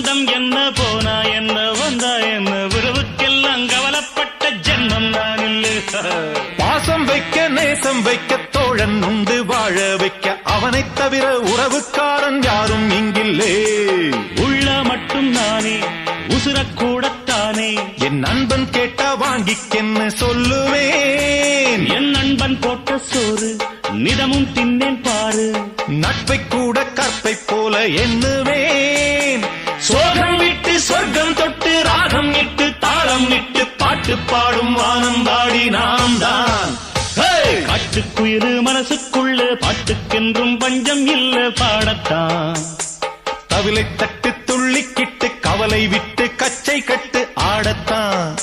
பந்தம் என்ன போனா என்ன வந்தா என்ன? உறவுக்கெல்லாம் கவலைப்பட்ட ஜென்மம் நான் இல்லை. பாசம் வைக்க நேசம் வைக்க தோழன் உண்டு வாழ வைக்க அவனைத் தவிர உறவுக்காரன் யாரும் இங்கில்லே. உள்ள மட்டும் நானே உசுரக்கூடத்தானே என் நண்பன் கேட்டா வாங்கிக்கென்னு சொல்லுவேன்? என் நண்பன் போட்ட சோறு நிதமும் தின்னேன் பாரு. நட்பை கூட கற்பை போல எண்ணுவேன். ராகம் இட்டு தாளம் இட்டு பாட்டு பாடும் வானந்தாடி நாம் தான். காட்டுக்குயிரு மனசுக்குள்ள பாட்டுக்கென்றும் பஞ்சம் இல்ல பாடத்தான். தவிலை தட்டு துள்ளிக்கிட்டு கவலை விட்டு கச்சை கட்டு ஆடத்தான்.